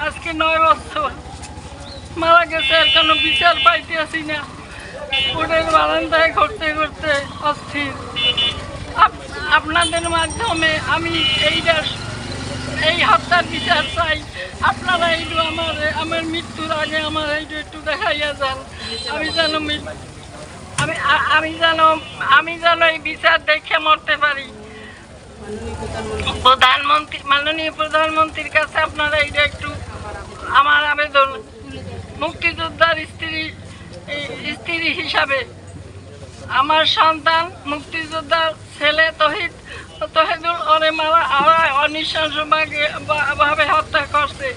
আজকে নয় বছর। মারা গেছে আর বিচার পাইতেছি না। কোর্টের বারান্দায় ঘুরতে ঘুরতে অস্থির। আপ- আপনাদের মাধ্যমে আমি এইটার এই হত্যার বিচার চাই। আপনারা এইটু আমার আমার মৃত্যুর আগে আমার এইটু একটু দেখাইয়া যান। আমি যেন আমি আমি যেন আমি যেন এই বিচার দেখে মরতে পারি। প্রধানমন্ত্রী, মাননীয় প্রধানমন্ত্রীর কাছে আপনারা এইটা একটু আবেদন মুক্তিযোদ্ধার স্ত্রী স্ত্রী হিসাবে আমার সন্তান মুক্তিযোদ্ধার ছেলে তহিদ, তহিদুল ওরে মারা আরা অনিঃশ্বাসভাবে ভাবে হত্যা করছে।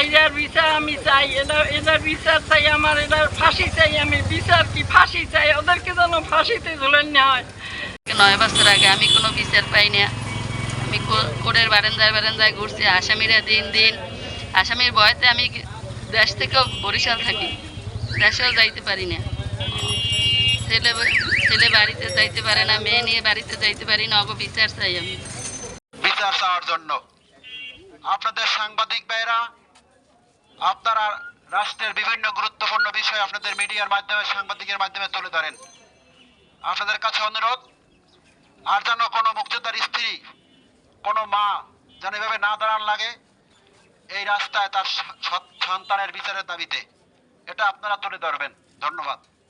এইটার বিচার আমি চাই এটা এটার বিচার চাই আমার, এটার ফাঁসি চাই আমি, বিচার কি ফাঁসি চাই? ওদেরকে যেন ফাঁসিতে ঝুলেন না হয়। নয় বছর আগে আমি কোনো বিচার পাই না। আমি কোর্টের বারান্দায় বারান্দায় ঘুরছি। আসামিরা দিন দিন, আসামির ভয়তে আমি দেশ থেকেও বরিশাল থাকি। দেশেও যাইতে পারি না। ছেলে ছেলে বাড়িতে যাইতে পারে না, মেয়ে নিয়ে বাড়িতে যাইতে পারি না অগো বিচার চাই আমি। বিচার চাওয়ার জন্য। আপনাদের সাংবাদিক ভাইরা আপনারা রাষ্ট্রের বিভিন্ন গুরুত্বপূর্ণ বিষয় আপনাদের মিডিয়ার মাধ্যমে, সাংবাদিকের মাধ্যমে তুলে ধরেন। আপনাদের কাছে অনুরোধ, আর যেন কোনো মুক্তিযোদ্ধার স্ত্রী, কোনো মা যেন এভাবে না দাঁড়ান লাগে, এই রাস্তায় তার সন্তানের বিচারের দাবিতে। এটা আপনারা তুলে ধরবেন। ধন্যবাদ।